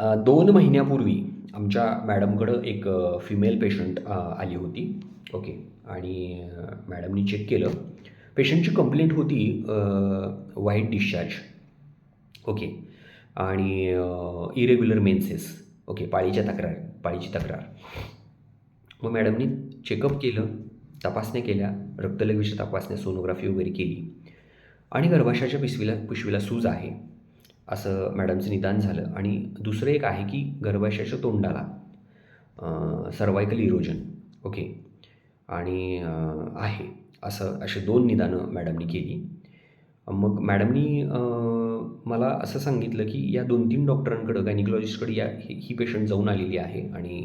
दोन महिन्यापूर्वी आमच्या मॅडमकडं एक फिमेल पेशंट आली होती. ओके. आणि मॅडमनी चेक केलं. पेशंटची कंप्लेंट होती वाईट डिस्चार्ज ओके. आणि इरेग्युलर मेन्सेस ओके पाळीच्या तक्रार पाळीची तक्रार. मग मॅडमनी चेकअप केलं तपासण्या केल्या रक्तलघवीच्या तपासण्या सोनोग्राफी वगैरे केली. आणि गर्भाशयाच्या पिशवीला पिशवीला सूज आहे. असं मॅडमचं निदान झालं. आणि दुसरं एक आहे की गर्भाशयाच्या तोंडाला सर्वायकल इरोजन ओके आणि आहे. असं असे दोन निदानं मॅडमनी केली. मग मॅडमनी मला असं सांगितलं की या दोन तीन डॉक्टरांकडं गायनिकॉलॉजिस्टकडे या ही ही पेशंट जाऊन आलेली आहे आणि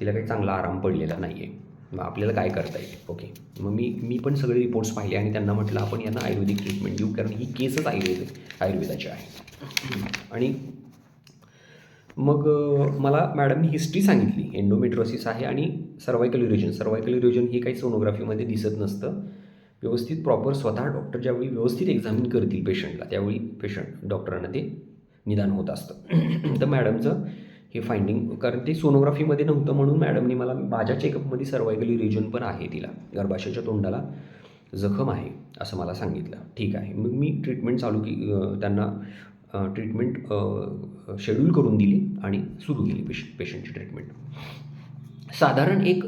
तिला काही चांगला आराम पडलेला नाही आहे आपल्याला काय करता येईल? ओके मग मी मी पण सगळे रिपोर्ट्स पाहिले आणि त्यांना म्हटलं आपण यांना आयुर्वेदिक ट्रीटमेंट देऊ कारण ही केसच आयुर्वेद आयुर्वेदाची आहे. आणि मग मला मॅडमनी हिस्ट्री सांगितली. एंडोमेट्रोसिस आहे आणि सर्वायकल इरोजन सर्वायकल इरोजन हे काही सोनोग्राफीमध्ये दिसत नसतं. व्यवस्थित प्रॉपर स्वतः डॉक्टर ज्यावेळी व्यवस्थित एक्झामिन करतील पेशंटला त्यावेळी पेशंट डॉक्टरांना ते निदान होत असतं. तर मॅडमचं हे फाइंडिंग कारण ते सोनोग्राफीमध्ये नव्हतं म्हणून मॅडमनी मला माझ्या चेकअपमध्ये सर्वायकली रिजन पण आहे तिला गर्भाशयाच्या तोंडाला जखम आहे असं मला सांगितलं. ठीक आहे. मग मी ट्रीटमेंट चालू की त्यांना ट्रीटमेंट शेड्यूल करून दिली आणि सुरू केली पेश पेशंटची ट्रीटमेंट साधारण एक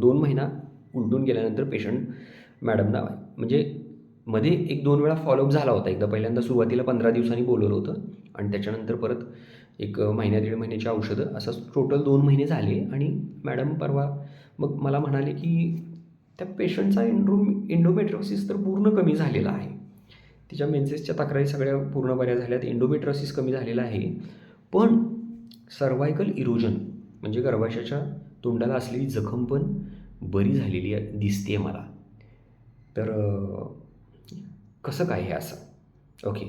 दोन महिना उलटून गेल्यानंतर पेशंट मॅडमना म्हणजे मध्ये एक दोन वेळा फॉलोअप झाला होता. एकदा पहिल्यांदा सुरुवातीला पंधरा दिवसांनी बोलवलं होतं आणि त्याच्यानंतर परत एक महिन्या दीड महिन्याची औषधं. असं टोटल दोन महिने झाले आणि मॅडम परवा मग मला म्हणाले की त्या पेशंटचा एंड्रो एंडोमेट्रोसिस तर पूर्ण कमी झालेला आहे. तिच्या मेन्सेसच्या तक्रारी सगळ्या पूर्ण बऱ्या झाल्यात. एंडोमेट्रोसिस कमी झालेला आहे. पण सर्वायकल इरोजन म्हणजे गर्भाशयाच्या तोंडाला असलेली जखम पण बरी झालेली आहे दिसते मला. तर कसं काय हे असं? ओके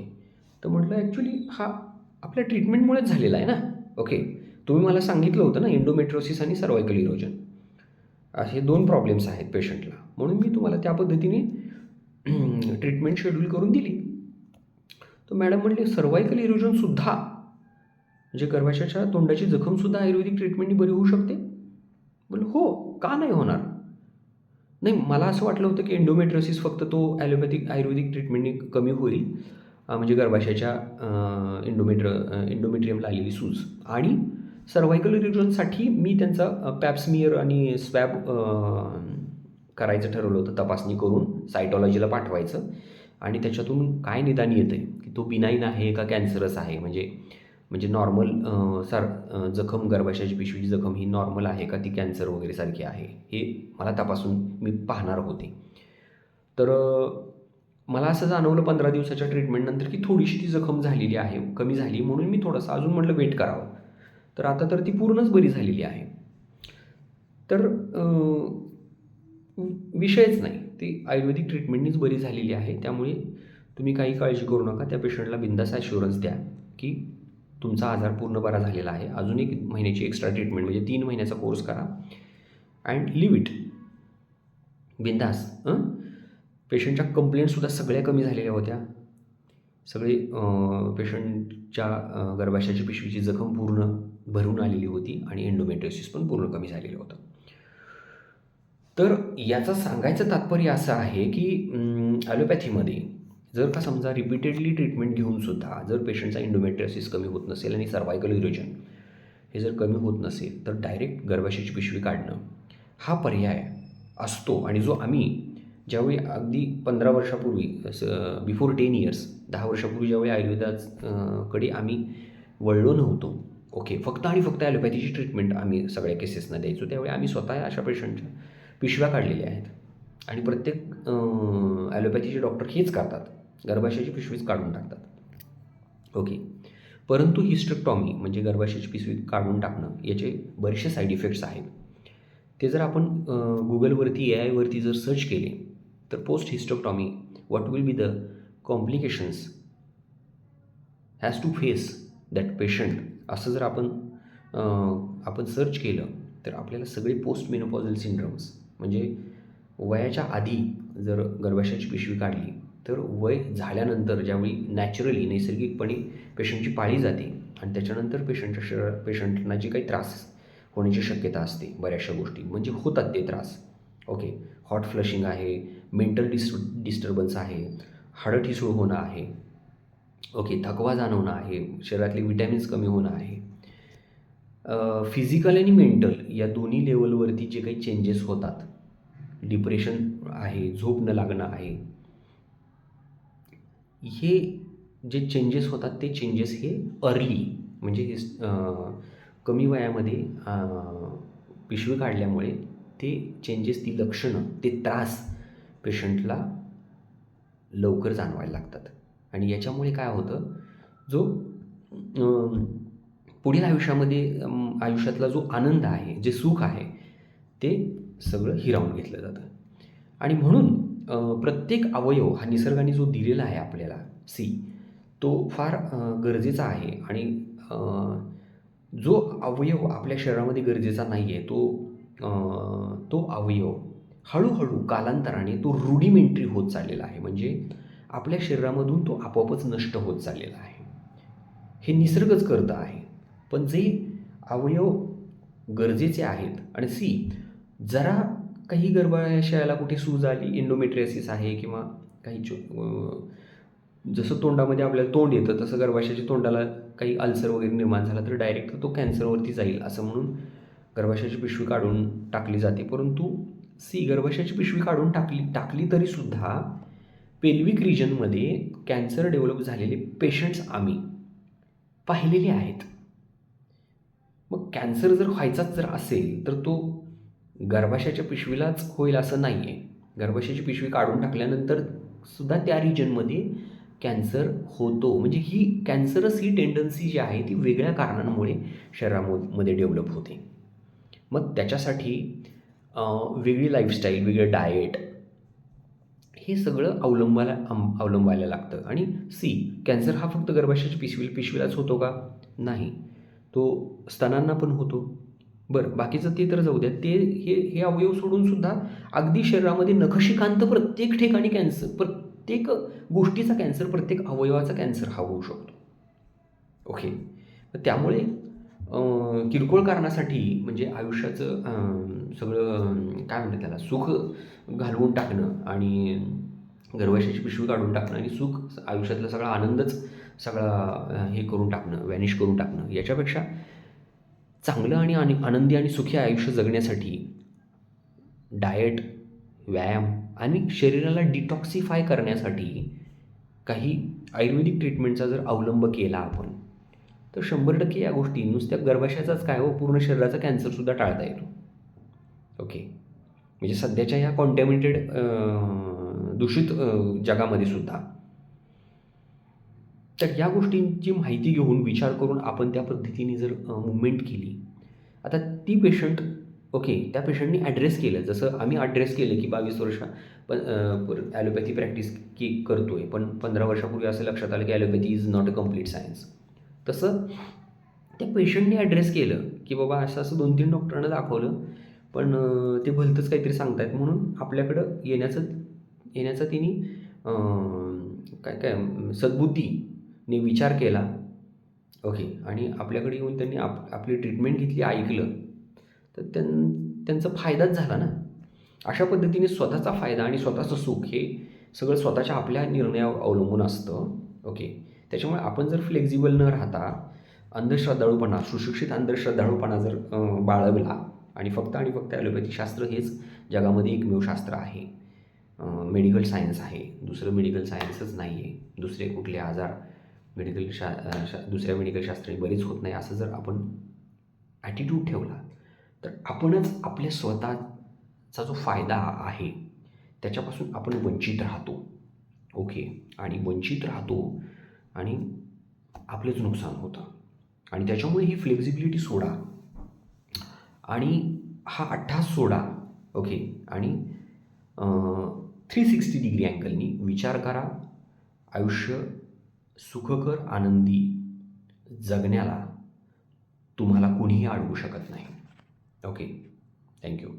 तर म्हटलं ॲक्च्युली हा आपल्या ट्रीटमेंटमुळेच झालेला आहे ना? ओके तुम्ही मला सांगितलं होतं ना इंडोमेट्रोसिस आणि सर्वायकल इरोजन असे दोन प्रॉब्लेम्स आहेत पेशंटला म्हणून मी तुम्हाला त्या पद्धतीने ट्रीटमेंट शेड्यूल करून दिली. तर मॅडम म्हणले सर्वायकल इरोजनसुद्धा म्हणजे गर्भाशयाच्या तोंडाची जखमसुद्धा आयुर्वेदिक ट्रीटमेंटनी बरी होऊ शकते? बोल हो का नाही होणार? नाही मला असं वाटलं होतं की एंडोमेट्रोसिस फक्त तो ॲलोपॅथिक आयुर्वेदिक ट्रीटमेंटने कमी होईल. म्हणजे गर्भाशयाच्या इंडोमेट्र इंडोमेट्रियमला आलेली सूज. आणि सर्वायकल रिजनसाठी मी त्यांचा पॅप्समियर आणि स्वॅब करायचं ठरवलं होतं तपासणी करून सायटॉलॉजीला पाठवायचं. आणि त्याच्यातून काय निदान येतं आहे की तो बिनाईन आहे का कॅन्सरस आहे? म्हणजे म्हणजे नॉर्मल सर जखम गर्भाशयाची पिशवीची जखम ही नॉर्मल आहे का? ती कॅन्सर वगैरे सारखी आहे. हे मला तपासून मी पाहणार होते. तर मला असं जाणवलं पंधरा दिवसाच्या ट्रीटमेंटनंतर की थोडीशी ती जखम झालेली आहे कमी झाली म्हणून मी थोडंसं अजून म्हटलं वेट करावं. तर आता तर ती पूर्णच बरी झालेली आहे. तर विषयच नाही. ती आयुर्वेदिक ट्रीटमेंटनीच बरी झालेली आहे. त्यामुळे तुम्ही काही काळजी करू नका. त्या पेशंटला बिंदास ॲश्युरन्स द्या की तुमचा आजार पूर्ण बरा झालेला आहे. अजून एक महिन्याची एक्स्ट्रा ट्रीटमेंट म्हणजे तीन महिन्याचा कोर्स करा. अँड लिव्ह इट बिंदास हं पेशंटच्या कंप्लेंटसुद्धा सगळ्या कमी झालेल्या होत्या. सगळे पेशंटच्या गर्भाशयाची पिशवीची जखम पूर्ण भरून आलेली होती आणि एंडोमेट्रोसिस पण पूर्ण कमी झालेलं होतं. तर याचं सांगायचं तात्पर्य असं आहे की ॲलोपॅथीमध्ये जर का समजा रिपीटेडली ट्रीटमेंट घेऊनसुद्धा जर पेशंटचा एंडोमेट्रोसिस कमी होत नसेल आणि सर्वायकल इरोजन हे जर कमी होत नसेल तर डायरेक्ट गर्भाशयाची पिशवी काढणं हा पर्याय असतो. आणि जो आम्ही ज्यावेळी अगदी पंधरा वर्षापूर्वी बिफोर टेन इयर्स दहा वर्षापूर्वी ज्यावेळी आयुर्वेदाकडे कडे आम्ही वळलो नव्हतो ओके फक्त आणि फक्त ॲलोपॅथीची ट्रीटमेंट आम्ही सगळ्या केसेसना द्यायचो त्यावेळी आम्ही स्वतः अशा पेशंटच्या पिशव्या काढलेल्या आहेत. आणि प्रत्येक ॲलोपॅथीचे डॉक्टर हेच करतात गर्भाशयाची पिशवीच काढून टाकतात. ओके परंतु हिस्ट्रेक्टॉमी म्हणजे गर्भाशयाची पिशवी काढून टाकणं याचे बरेचसे साईड इफेक्ट्स आहेत. ते जर आपण गुगलवरती ए आयवरती जर सर्च केले तर post hysterectomy what will be the complications has to face that patient असं जर आपण आपण सर्च केलं तर आपल्याला सगळे पोस्ट मेनोपॉझल सिंड्रम्स म्हणजे वयाच्या आधी जर गर्भाशयाची पिशवी काढली तर वय झाल्यानंतर ज्यावेळी नॅचरली नैसर्गिकपणे पेशंटची पाळी जाते आणि त्याच्यानंतर पेशंटच्या शरीर पेशंटना जे काही त्रास होण्याची शक्यता असते बऱ्याचशा गोष्टी म्हणजे होतात ते त्रास. ओके हॉट फ्लशिंग आहे मेंटल डिस डिस्टर्बन्स आहे हाडं ठिसूळ होणं आहे ओके थकवा जाणवणं आहे शरीरातले विटॅमिन्स कमी होणं आहे. फिजिकल आणि मेंटल या दोन्ही लेवलवरती जे काही चेंजेस होतात डिप्रेशन आहे झोप न लागणं आहे हे जे चेंजेस होतात ते चेंजेस हे अर्ली म्हणजे हे कमी वयामध्ये पिशवी काढल्यामुळे ते चेंजेस ती लक्षणं ते त्रास पेशंटला लवकर जाणवायला लागतात. आणि याच्यामुळे काय होतं? जो पुढील आयुष्यामध्ये आयुष्यातला जो आनंद आहे जे सुख आहे ते सगळं हिरावून घेतलं जातं. आणि म्हणून प्रत्येक अवयव हा निसर्गाने जो दिलेला आहे आपल्याला सी तो फार गरजेचा आहे. आणि जो अवयव आपल्या शरीरामध्ये गरजेचा नाही आहे तो तो अवयव हळूहळू कालांतराने तो रुडिमेंट्री होत चाललेला आहे. म्हणजे आपल्या शरीरामधून तो आपोआपच नष्ट होत चाललेला आहे. हे निसर्गच करतं आहे. पण जे अवयव गरजेचे आहेत आणि सी जरा काही गर्भाशयाला कुठे सूज आली इंडोमेट्रियसिस आहे किंवा काही चो जसं तोंडामध्ये आपल्याला तोंड येतं तसं गर्भाशयाच्या तोंडाला काही अल्सर वगैरे निर्माण झाला तर डायरेक्ट तो कॅन्सरवरती जाईल असं म्हणून गर्भाशयाची पिशवी काढून टाकली जाते. परंतु सी गर्भाशयाची पिशवी काढून टाकली टाकली तरीसुद्धा पेल्विक रिजनमध्ये कॅन्सर डेव्हलप झालेले पेशंट्स आम्ही पाहिलेले आहेत. मग कॅन्सर जर व्हायचाच जर असेल तर तो गर्भाशयाच्या पिशवीलाच होईल असं नाही आहे गर्भाशयाची पिशवी काढून टाकल्यानंतर सुद्धा त्या रिजनमध्ये कॅन्सर होतो. म्हणजे ही कॅन्सरस ही टेंडन्सी जी आहे ती वेगळ्या कारणांमुळे शरीरामध्ये डेव्हलप होते. मग त्याच्यासाठी वेगळी लाईफस्टाईल वेगळं डाएट हे सगळं अवलंबायला अम- अवलंबायला लागतं. आणि सी कॅन्सर हा फक्त गर्भाशयाच्या पिशवी पिशवीलाच होतो का? नाही. तो स्तनांना पण होतो. बरं बाकीचं ते तर जाऊ द्या. ते हे हे अवयव सोडून सुद्धा अगदी शरीरामध्ये नखशिकांत प्रत्येक ठिकाणी कॅन्सर प्रत्येक गोष्टीचा कॅन्सर प्रत्येक अवयवाचा कॅन्सर हा होऊ शकतो. ओके त्यामुळे किरकोळ कारणासाठी म्हणजे आयुष्याचं सगळं काय म्हणतात त्याला सुख घालवून टाकणं आणि गर्भाशयाची पिशवी काढून टाकणं आणि सुख आयुष्यातला सगळा आनंदच सगळा हे करून टाकणं वॅनिश करून टाकणं याच्यापेक्षा चांगलं आणि आणि आनंदी आणि सुखी आयुष्य जगण्यासाठी डाएट व्यायाम आणि शरीराला डिटॉक्सिफाय करण्यासाठी काही आयुर्वेदिक ट्रीटमेंटचा जर अवलंब केला आपण तर शंभर टक्के या गोष्टी. नुसत्या गर्भाशयाचाच काय हो? पूर्ण शरीराचा कॅन्सरसुद्धा टाळता येतो. ओके म्हणजे सध्याच्या या कॉन्टॅमिनेटेड दूषित जगामध्ये सुद्धा. तर या गोष्टींची माहिती घेऊन विचार करून आपण त्या पद्धतीने जर मुवमेंट केली. आता ती पेशंट ओके त्या पेशंटनी ॲड्रेस केलं. जसं आम्ही ॲड्रेस केलं की बावीस वर्ष पण ॲलोपॅथी प्रॅक्टिस की करतो आहे पण पंधरा वर्षापूर्वी असं लक्षात आलं की allopathy is not a complete science तसं त्या पेशंटने ॲड्रेस केलं की बाबा असं असं दोन तीन डॉक्टरांना दाखवलं पण ते भलतंच काहीतरी सांगतायत म्हणून आपल्याकडं येण्याचं येण्याचा तिने काय काय सद्बुद्धीने विचार केला. ओके आणि आपल्याकडे येऊन त्यांनी आप आपली ट्रीटमेंट घेतली ऐकलं. तर त्यां त्यांचा फायदाच झाला ना. अशा पद्धतीने स्वतःचा फायदा आणि स्वतःचं सुख हे सगळं स्वतःच्या आपल्या निर्णयावर अवलंबून असतं. ओके त्याच्यामुळे आपण जर फ्लेक्झिबल न राहता अंधश्रद्धाळूपणा सुशिक्षित अंधश्रद्धाळूपणा जर बाळगला आणि फक्त आणि फक्त ॲलोपॅथी शास्त्र हेच जगामध्ये एकमेव शास्त्र आहे. मेडिकल सायन्स आहे. दुसरं मेडिकल सायन्सच नाही आहे दुसरे कुठले आजार मेडिकल शा शा दुसऱ्या मेडिकल शास्त्राने बरेच होत नाही असं जर आपण ॲटिट्यूड ठेवला तर आपणच आपल्या स्वतःचा जो फायदा आहे त्याच्यापासून आपण वंचित राहतो. ओके? आणि वंचित राहतो आणि आपलंच नुकसान होतं. आणि त्याच्यामुळे ही फ्लेक्झिबिलिटी सोडा. आणि हा अठ्ठास सोडा. ओके आणि थ्री सिक्स्टी डिग्री अँगलनी विचार करा. आयुष्य सुखकर आनंदी जगण्याला तुम्हाला कुणीही अडवू शकत नाही. Okay thank you